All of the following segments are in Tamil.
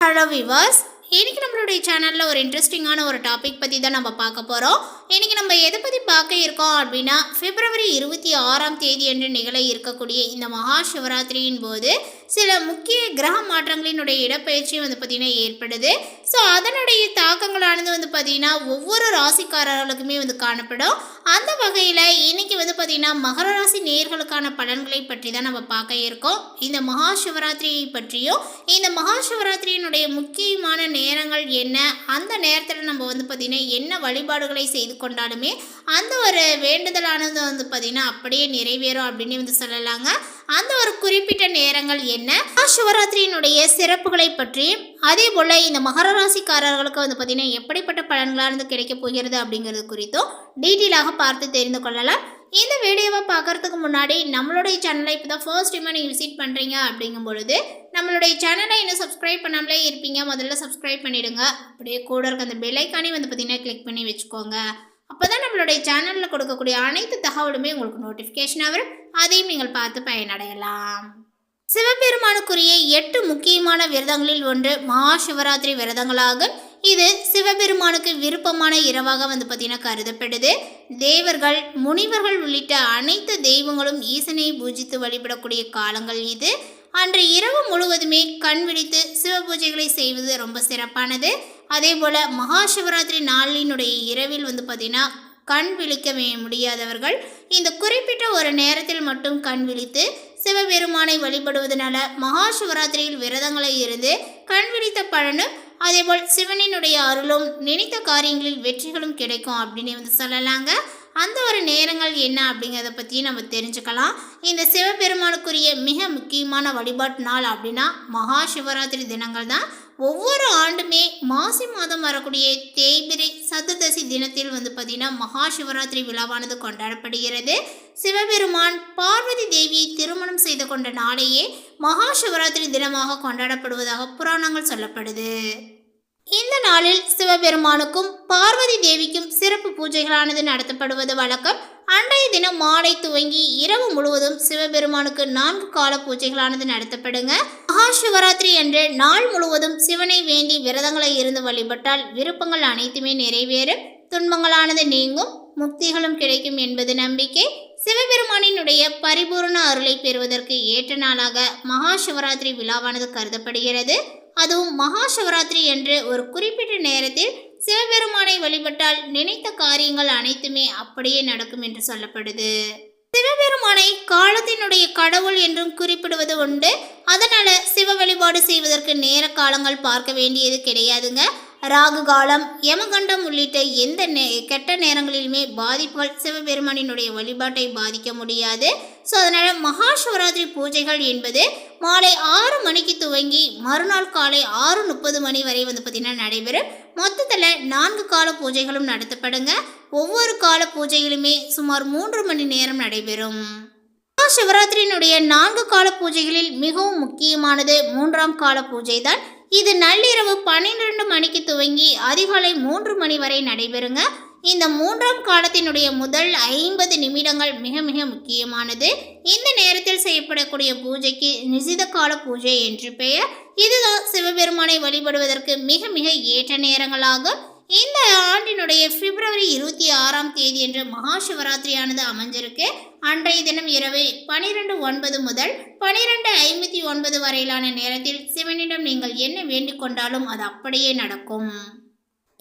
ஹலோ விவாஸ் இன்றைக்கி நம்மளுடைய சேனலில் ஒரு இன்ட்ரெஸ்டிங்கான ஒரு டாபிக் பற்றி தான் நம்ம பார்க்க போகிறோம் இன்னைக்கு நம்ம எதை பற்றி பார்க்க இருக்கோம் அப்படின்னா பிப்ரவரி இருபத்தி ஆறாம் தேதி என்று நிகழ இருக்கக்கூடிய இந்த மகா சிவராத்திரியின் போது சில முக்கிய கிரக மாற்றங்களினுடைய இடப்பெயர்ச்சியும் வந்து பார்த்திங்கன்னா ஏற்படுது. ஸோ அதனுடைய தாக்கங்களானது வந்து பார்த்திங்கன்னா ஒவ்வொரு ராசிக்காரர்களுக்குமே வந்து காணப்படும். அந்த வகையில் இன்றைக்கி வந்து பார்த்திங்கன்னா மகர ராசி நேர்களுக்கான பலன்களை பற்றி தான் நம்ம பார்க்க இருக்கோம். இந்த மகா சிவராத்திரியை பற்றியும் இந்த மகா சிவராத்திரியினுடைய முக்கியமான நேரங்கள் என்ன? அந்த நேரத்தில் நம்ம வந்து பார்த்திங்கன்னா என்ன வழிபாடுகளை செய்து கொண்டாலுமே அந்த ஒரு வேண்டுதலானது வந்து பார்த்திங்கன்னா அப்படியே நிறைவேறும் அப்படின்னு வந்து சொல்லலாங்க. அந்த ஒரு குறிப்பிட்ட நேரங்கள் என்ன? சிவராத்திரியினுடைய சிறப்புகளை பற்றி அதே போல் இந்த மகர ராசிக்காரர்களுக்கு வந்து பார்த்திங்கன்னா எப்படிப்பட்ட பலன்களானது கிடைக்கப் போகிறது அப்படிங்கிறது குறித்தும் டீட்டெயிலாக பார்த்து தெரிந்து கொள்ளலாம். இந்த வீடியோவை பார்க்கறதுக்கு முன்னாடி நம்மளுடைய சேனலை இப்போ தான் ஃபர்ஸ்ட் டைமாக நீங்கள் விசிட் பண்ணுறீங்க அப்படிங்கும் பொழுது நம்மளுடைய சேனலை இன்னும் சப்ஸ்கிரைப் பண்ணாமலே இருப்பீங்க. முதல்ல சப்ஸ்கிரைப் பண்ணிவிடுங்க அப்படியே கூட இருக்க அந்த பெல்லைக்கானே வந்து பார்த்திங்கன்னா கிளிக் பண்ணி வச்சுக்கோங்க. அப்போ தான் நம்மளுடைய சேனலில் கொடுக்கக்கூடிய அனைத்து தகவலுமே உங்களுக்கு நோட்டிஃபிகேஷனாக வரும். அதையும் நீங்கள் பார்த்து பயனடையலாம். சிவபெருமானுக்குரிய எட்டு முக்கியமான விரதங்களில் ஒன்று மகா சிவராத்திரி விரதங்களாகும் இது சிவபெருமானுக்கு விருப்பமான இரவாக வந்து பார்த்தீங்கன்னா கருதப்படுது. தேவர்கள் முனிவர்கள் உள்ளிட்ட அனைத்து தெய்வங்களும் ஈசனை பூஜித்து வழிபடக்கூடிய காலங்கள் இது. அன்று இரவு முழுவதுமே கண் விழித்து சிவ பூஜைகளை செய்வது ரொம்ப சிறப்பானது. அதே போல் மகா சிவராத்திரி நாளினுடைய இரவில் வந்து பார்த்திங்கன்னா கண் விழிக்க முடியாதவர்கள் இந்த குறிப்பிட்ட ஒரு நேரத்தில் மட்டும் கண் விழித்து சிவபெருமானை வழிபடுவதனால மகா சிவராத்திரியில் விரதங்களை இருந்து கண் விழித்த பலனும் அதேபோல் சிவனினுடைய அருளும் நினைத்த காரியங்களில் வெற்றிகளும் கிடைக்கும் அப்படின்னு வந்து சொல்லலாங்க. அந்த ஒரு நேரங்கள் என்ன அப்படிங்கிறத பற்றி நம்ம தெரிஞ்சுக்கலாம். இந்த சிவபெருமானுக்குரிய மிக முக்கியமான வழிபாட்டு நாள் அப்படின்னா மகா சிவராத்திரி தினங்கள் தான் ஒவ்வொரு ஆண்டுமே மாசி மாதம் வரக்கூடிய தேய்பிரை சதுர்தசி தினத்தில் வந்து பார்த்திங்கன்னா மகா சிவராத்திரி விழாவானது கொண்டாடப்படுகிறது. சிவபெருமான் பார்வதி தேவியை திருமணம் செய்து கொண்ட நாளையே மகா சிவராத்திரி தினமாக கொண்டாடப்படுவதாக புராணங்கள் சொல்லப்படுது. இந்த நாளில் சிவபெருமானுக்கும் பார்வதி தேவிக்கும் சிறப்பு பூஜைகளானது நடத்தப்படுவது வழக்கம். அன்றைய தினம் மாலை துவங்கி இரவு முழுவதும் சிவபெருமானுக்கு நான்கு கால பூஜைகளானது நடத்தப்படுங்க. மகா சிவராத்திரி அன்று நாள் முழுவதும் சிவனை வேண்டி விரதங்களை இருந்து வழிபட்டால் விருப்பங்கள் அனைத்துமே நிறைவேறும். துன்பங்களானது நீங்கும் முக்திகளும் கிடைக்கும் என்பது நம்பிக்கை. சிவபெருமானினுடைய பரிபூர்ண அருளை பெறுவதற்கு ஏற்ற நாளாக மகா சிவராத்திரி விழாவானது கருதப்படுகிறது. அதுவும் மகா சிவராத்திரி என்று ஒரு குறிப்பிட்ட நேரத்தில் சிவபெருமானை வழிபட்டால் நினைத்த காரியங்கள் அனைத்துமே அப்படியே நடக்கும் என்று சொல்லப்படுது. சிவபெருமானை காலத்தினுடைய கடவுள் என்றும் குறிப்பிடுவது உண்டு. அதனால சிவ வழிபாடு செய்வதற்கு நேர காலங்கள் பார்க்க வேண்டியது கிடையாதுங்க. ராகு காலம் யமகண்டம் உள்ளிட்ட எந்த நே கெட்ட நேரங்களிலுமே பாதிப்புகள் சிவபெருமானினுடைய வழிபாட்டை பாதிக்க முடியாது. ஸோ அதனால் மகா சிவராத்திரி பூஜைகள் என்பது மாலை ஆறு மணிக்கு துவங்கி மறுநாள் காலை ஆறு முப்பது மணி வரை வந்து பார்த்திங்கன்னா நடைபெறும். மொத்தத்தில் நான்கு கால பூஜைகளும் நடத்தப்படுங்க. ஒவ்வொரு கால பூஜைகளுமே சுமார் மூன்று மணி நேரம் நடைபெறும். மகா சிவராத்திரியினுடைய நான்கு கால பூஜைகளில் மிகவும் முக்கியமானது மூன்றாம் கால பூஜை தான் இது நள்ளிரவு பன்னிரெண்டு மணிக்கு துவங்கி அதிகாலை மூன்று மணி வரை நடைபெறுங்க. இந்த மூன்றாம் காலத்தினுடைய முதல் ஐம்பது நிமிடங்கள் மிக மிக முக்கியமானது. இந்த நேரத்தில் செய்யப்படக்கூடிய பூஜைக்கு நிசித கால பூஜை என்று பெயர். இதுதான் சிவபெருமானை வழிபடுவதற்கு மிக மிக ஏற்ற நேரங்களாகும் இந்த ஆண்டினுடைய பிப்ரவரி இருபத்தி ஆறாம் தேதி என்று மகா சிவராத்திரியானது அமைஞ்சிருக்கு. அன்றைய தினம் இரவு பனிரெண்டு ஒன்பது முதல் பனிரெண்டு ஐம்பத்தி ஒன்பது வரையிலான நேரத்தில் சிவனிடம் நீங்கள் என்ன வேண்டிக் கொண்டாலும் அது அப்படியே நடக்கும்.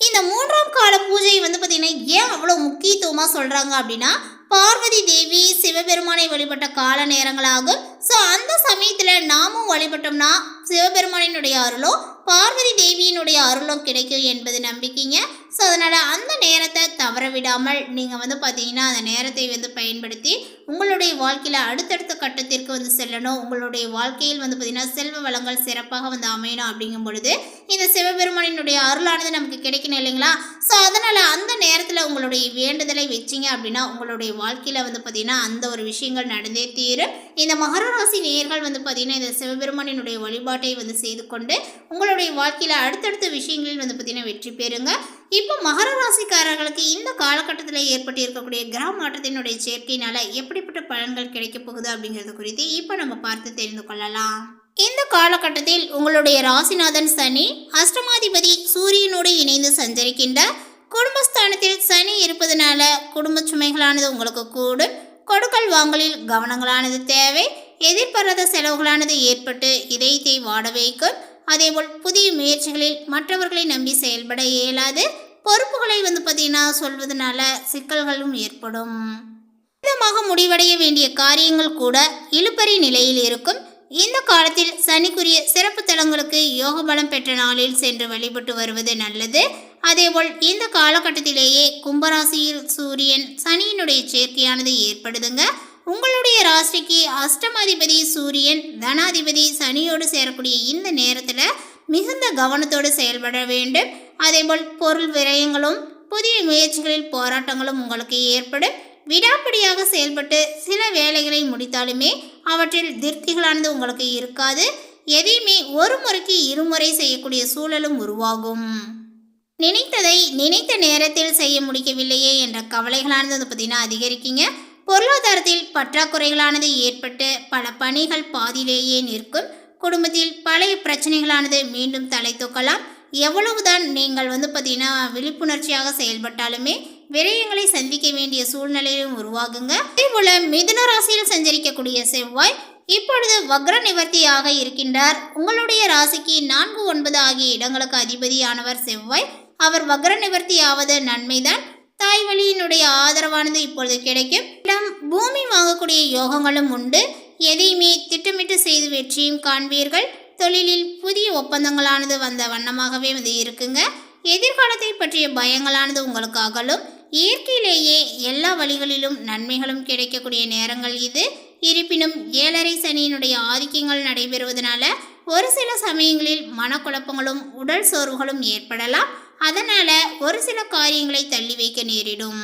இந்த மூன்றாம் கால பூஜை வந்து பார்த்திங்கன்னா ஏன் அவ்வளோ முக்கியத்துவமாக சொல்கிறாங்க அப்படின்னா பார்வதி தேவி சிவபெருமானை வழிபட்ட கால நேரங்களாகும் ஸோ அந்த சமயத்தில் நாமும் வழிபட்டோம்னா சிவபெருமானினுடைய அருளும் பார்வதி தேவியினுடைய அருளும் கிடைக்கும் என்பது நம்பிக்கைங்க. ஸோ அதனால் அந்த நேரத்தை தவற விடாமல் நீங்கள் வந்து பார்த்தீங்கன்னா அந்த நேரத்தை வந்து பயன்படுத்தி உங்களுடைய வாழ்க்கையில் அடுத்தடுத்த கட்டத்திற்கு வந்து செல்லணும். உங்களுடைய வாழ்க்கையில் வந்து பார்த்திங்கன்னா செல்வ வளங்கள் சிறப்பாக வந்து அமையணும் அப்படிங்கும் பொழுது இந்த சிவபெருமானினுடைய அருளானது நமக்கு கிடைக்கணும் இல்லைங்களா? ஸோ அதனால் அந்த நேரத்தில் உங்களுடைய வேண்டுதலை வச்சிங்க அப்படின்னா உங்களுடைய வாழ்க்கையில் வந்து பார்த்திங்கன்னா அந்த ஒரு விஷயங்கள் நடந்தே தீரும். இந்த மகர ராசி நேயர்கள் வந்து பார்த்தீங்கன்னா இந்த சிவபெருமானினுடைய வழிபாட்டை வந்து செய்து கொண்டு உங்களுடைய வாழ்க்கையில் அடுத்தடுத்த விஷயங்களில் வந்து பார்த்திங்கன்னா வெற்றி பெறுங்க. இப்போ மகர ராசிக்காரர்களுக்கு இந்த காலகட்டத்தில் ஏற்பட்டு இருக்கக்கூடிய கிரக மாற்றத்தினுடைய சேர்க்கையினால எப்படிப்பட்ட பலன்கள் கிடைக்கப் போகுது அப்படிங்கிறது குறித்து இப்போ நம்ம பார்த்து தெரிந்து கொள்ளலாம். இந்த காலகட்டத்தில் உங்களுடைய ராசிநாதன் சனி அஷ்டமாதிபதி சூரியனோடு இணைந்து சஞ்சரிக்கின்ற குடும்பஸ்தானத்தில் சனி இருப்பதனால குடும்ப சுமைகளானது உங்களுக்கு கூடும். கொடுக்கல் வாங்கலில் கவனங்களானது தேவை. எதிர்பாராத செலவுகளானது ஏற்பட்டு இதயத்தை வாட வைக்கும். அதேபோல் புதிய முயற்சிகளில் மற்றவர்களை நம்பி செயல்பட இயலாது. பொறுப்புகளை வந்து பார்த்தீங்கன்னா சொல்வதனால சிக்கல்களும் ஏற்படும். விதமாக முடிவடைய வேண்டிய காரியங்கள் கூட இழுபறி நிலையில் இருக்கும். இந்த காலத்தில் சனிக்குரிய சிறப்பு தலங்களுக்கு யோக பலம் பெற்ற நாளில் சென்று வழிபட்டு வருவது நல்லது. அதேபோல் இந்த காலகட்டத்திலேயே கும்பராசியில் சூரியன் சனியினுடைய சேர்க்கையானது ஏற்படுதுங்க. உங்களுடைய ராசிக்கு அஷ்டமாதிபதி சூரியன் தனாதிபதி சனியோடு சேரக்கூடிய இந்த நேரத்தில் மிகுந்த கவனத்தோடு செயல்பட வேண்டும். அதேபோல் பொருள் விரயங்களும் புதிய முயற்சிகளில் போராட்டங்களும் உங்களுக்கு ஏற்படும். விடாப்பிடியாக செயல்பட்டு சில வேலைகளை முடித்தாலுமே அவற்றில் திருப்திகளானது உங்களுக்கு இருக்காது. எதையுமே ஒரு முறைக்கு இருமுறை செய்யக்கூடிய சூழலும் உருவாகும். நினைத்ததை நினைத்த நேரத்தில் செய்ய முடிக்கவில்லையே என்ற கவலைகளானது வந்து பார்த்தீங்கன்னா அதிகரிக்குங்க. பொருளாதாரத்தில் பற்றாக்குறைகளானது ஏற்பட்டு பல பணிகள் பாதியிலேயே நிற்கும். குடும்பத்தில் பழைய பிரச்சனைகளானது மீண்டும் தலை தூக்கலாம். எவ்வளவுதான் நீங்கள் வந்து பார்த்தீங்கன்னா விழிப்புணர்ச்சியாக செயல்பட்டாலுமே விரயங்களை சந்திக்க வேண்டிய சூழ்நிலையும் உருவாகுங்க. அதே போல மிதுன ராசியில் சஞ்சரிக்கக்கூடிய செவ்வாய் இப்பொழுது வக்ர நிவர்த்தியாக இருக்கின்றார். உங்களுடைய ராசிக்கு நான்கு ஒன்பது ஆகிய இடங்களுக்கு அதிபதியானவர் செவ்வாய். அவர் வக்ர நிவர்த்தி ஆவது நன்மைதான். தாய் வழியினுடைய ஆதரவானது இப்பொழுது கிடைக்கும். இடம் பூமி வாங்கக்கூடிய யோகங்களும் உண்டு. எதையுமே திட்டமிட்டு செய்து வெற்றியும் காண்பீர்கள். தொழிலில் புதிய ஒப்பந்தங்களானது வந்த வண்ணமாகவே வந்து இருக்குங்க. எதிர்காலத்தை பற்றிய பயங்களானது உங்களுக்கு அகலும். இயற்கையிலேயே எல்லா வழிகளிலும் நன்மைகளும் கிடைக்கக்கூடிய நேரங்கள் இது. இருப்பினும் ஏழரை சனியினுடைய ஆதிக்கங்கள் நடைபெறுவதனால ஒரு சில சமயங்களில் மனக்குழப்பங்களும் உடல் சோர்வுகளும் ஏற்படலாம். அதனால ஒரு சில காரியங்களை தள்ளி வைக்க நேரிடும்.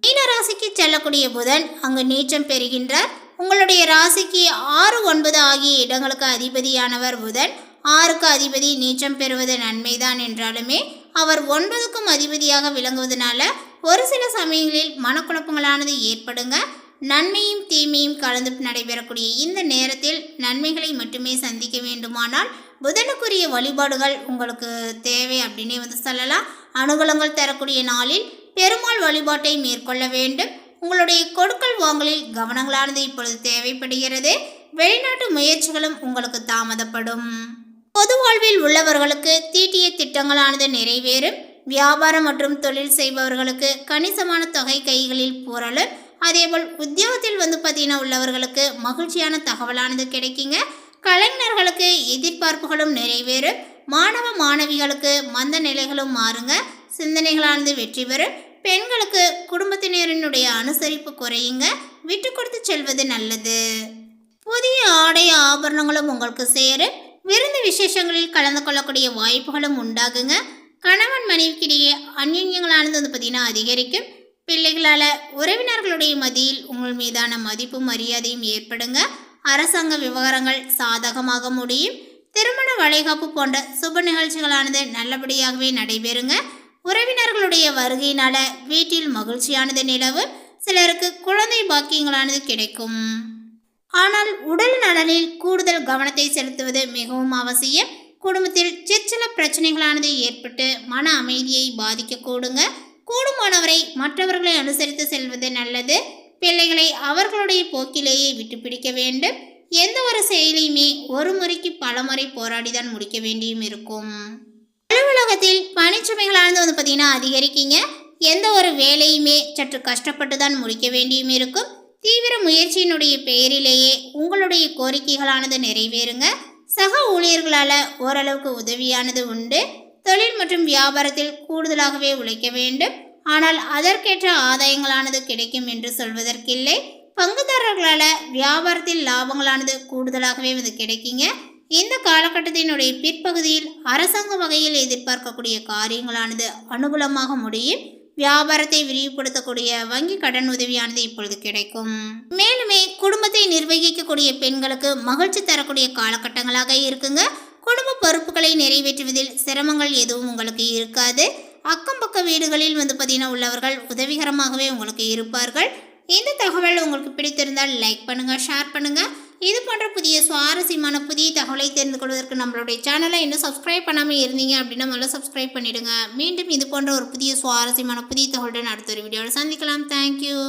மீன ராசிக்கு செல்லக்கூடிய புதன் அங்கு நீச்சம் பெறுகின்றார். உங்களுடைய ராசிக்கு ஆறு ஒன்பது ஆகிய இடங்களுக்கு அதிபதியானவர் புதன். ஆறுக்கு அதிபதி நீச்சம் பெறுவது நன்மைதான் என்றாலுமே அவர் ஒன்பதுக்கும் அதிபதியாக விளங்குவதனால ஒரு சில சமயங்களில் மனக்குழப்பங்களானது ஏற்படுங்க. நன்மையும் தீமையும் கலந்து நடைபெறக்கூடிய இந்த நேரத்தில் நன்மைகளை மட்டுமே சந்திக்க வேண்டுமானால் புதனுக்குரிய வழிபாடுகள் உங்களுக்கு தேவை அப்படின்னே வந்து சொல்லலாம். அனுகூலங்கள் தரக்கூடிய நாளில் பெருமாள் வழிபாட்டை மேற்கொள்ள வேண்டும். உங்களுடைய கொடுக்கல் வாங்கலில் கவனங்களானது இப்பொழுது தேவைப்படுகிறது. வெளிநாட்டு முயற்சிகளும் உங்களுக்கு தாமதப்படும். பொது வாழ்வில் உள்ளவர்களுக்கு தீட்டிய திட்டங்களானது நிறைவேறும். வியாபாரம் மற்றும் தொழில் செய்பவர்களுக்கு கணிசமான தொகை கைகளில் புரளும் அதேபோல் உத்தியோகத்தில் வந்து பார்த்தீங்கன்னா உள்ளவர்களுக்கு மகிழ்ச்சியான தகவலானது கிடைக்குங்க. கலைஞர்களுக்கு எதிர்பார்ப்புகளும் நிறைவேறும். மாணவ மாணவிகளுக்கு மந்த நிலைகளும் மாறுங்க. சிந்தனைகளானது வெற்றி பெறும். பெண்களுக்கு குடும்பத்தினரினுடைய அனுசரிப்பு குறையுங்க. விட்டு கொடுத்து செல்வது நல்லது. புதிய ஆடை ஆபரணங்களும் உங்களுக்கு சேரும். விருந்து விசேஷங்களில் கலந்து கொள்ளக்கூடிய வாய்ப்புகளும் உண்டாகுங்க. கணவன் மனைவிக்கிடையே அந்யுன்யங்களானது வந்து பார்த்தீங்கன்னா அதிகரிக்கும். பிள்ளைகளால் உறவினர்களுடைய மதியில் உங்கள் மீதான மதிப்பும் மரியாதையும் ஏற்படுங்க. அரசாங்க விவகாரங்கள் சாதகமாக முடியும். திருமண வளைகாப்பு போன்ற சுப நிகழ்ச்சிகளானது நல்லபடியாகவே நடைபெறுங்க. உறவினர்களுடைய வருகையினால வீட்டில் மகிழ்ச்சியானது நிலவும் சிலருக்கு குழந்தை பாக்கியங்களானது கிடைக்கும். ஆனால் உடல் நலனில் கூடுதல் கவனத்தை செலுத்துவது மிகவும் அவசியம். குடும்பத்தில் சிற்சில பிரச்சனைகளானது ஏற்பட்டு மன அமைதியை பாதிக்கக்கூடுங்க. கூடுமானவரை மற்றவர்களை அனுசரித்து செல்வது நல்லது. பிள்ளைகளை அவர்களுடைய போக்கிலேயே விட்டு பிடிக்க வேண்டும். எந்த ஒரு செயலையுமே ஒரு முறைக்கு பலமுறை போராடிதான் முடிக்க வேண்டியும் இருக்கும். அலுவலகத்தில் பணிச்சுமைகளானது வந்து பார்த்தீங்கன்னா அதிகரிக்கீங்க. எந்த ஒரு வேலையுமே சற்று கஷ்டப்பட்டு தான் முடிக்க வேண்டியும் இருக்கும். தீவிர முயற்சியினுடைய பெயரிலேயே உங்களுடைய கோரிக்கைகளானது நிறைவேறுங்க. சக ஊழியர்களால் ஓரளவுக்கு உதவியானது உண்டு. தொழில் மற்றும் வியாபாரத்தில் கூடுதலாகவே உழைக்க வேண்டும். ஆனால் அதற்கேற்ற ஆதாயங்களானது கிடைக்கும் என்று சொல்வதற்கில்லை. பங்குதாரர்களால் வியாபாரத்தில் லாபங்களானது கூடுதலாகவே வந்து கிடைக்குங்க. இந்த காலகட்டத்தினுடைய பிற்பகுதியில் அரசாங்க வகையில் எதிர்பார்க்கக்கூடிய காரியங்களானது அனுகூலமாக முடியும். வியாபாரத்தை விரிவுபடுத்தக்கூடிய வங்கி கடன் உதவியானது இப்பொழுது கிடைக்கும். மேலுமே குடும்பத்தை நிர்வகிக்கக்கூடிய பெண்களுக்கு மகிழ்ச்சி தரக்கூடிய காலகட்டங்களாக இருக்குங்க. குடும்ப பொறுப்புகளை நிறைவேற்றுவதில் சிரமங்கள் எதுவும் உங்களுக்கு இருக்காது. அக்கம் பக்க வீடுகளில் வந்து பார்த்தீங்கன்னா உள்ளவர்கள் உதவிகரமாகவே உங்களுக்கு இருப்பார்கள். இந்த தகவல் உங்களுக்கு பிடித்திருந்தால் லைக் பண்ணுங்கள் ஷேர் பண்ணுங்கள் இது போன்ற புதிய சுவாரஸ்யமான புதிய தகவலை தெரிந்து கொள்வதற்கு நம்மளுடைய சேனலை இன்னும் சப்ஸ்கிரைப் பண்ணாமல் இருந்தீங்க அப்படின்னா முதல்ல சப்ஸ்கிரைப் பண்ணிவிடுங்க மீண்டும் இது போன்ற ஒரு புதிய சுவாரஸ்யமான புதிய தகவலுடன் அடுத்த ஒரு வீடியோவில் சந்திக்கலாம். தேங்க்யூ